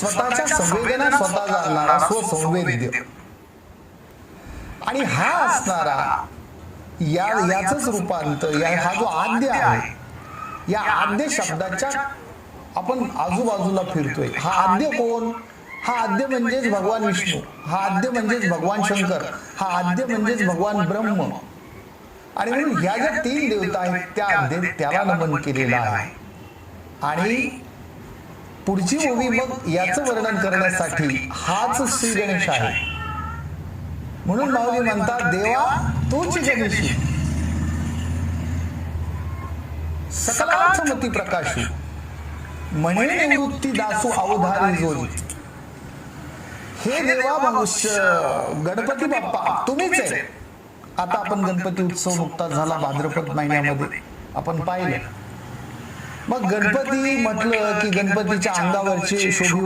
स्वतःच्या संवेदना स्वतः जाणणारा स्वसंवेद्य आणि हा असणारा या याच रूपांतर या हा जो आद्य आहे या आद्य शब्दाच्या आपण आजूबाजूला फिरतोय. हा आद्य कोण? हा आद्य म्हणजेच भगवान विष्णू. हा आद्य म्हणजेच भगवान शंकर. हा आद्य म्हणजेच भगवान ब्रह्म. आणि म्हणून ह्या ज्या तीन देवता आहेत त्या आद्य त्याला नमन केलेलं आहे. आणि पुढची मूवी मग याचं वर्णन करण्यासाठी हाच श्री गणेश आहे. म्हणून माऊली म्हणतात देवा तूच गणेशी. सकलार्थमती प्रकाशू म्हणे निवृत्ती दासू अवधारी जोरी हे देवा भविष्य गणपती बाप्पा तुम्हीच आहे. आता आपण गणपती उत्सव नुकताच झाला भाद्रपद महिन्यामध्ये. आपण पाहिलं. मग गणपती म्हटलं की गणपतीच्या अंगावरची शोभिव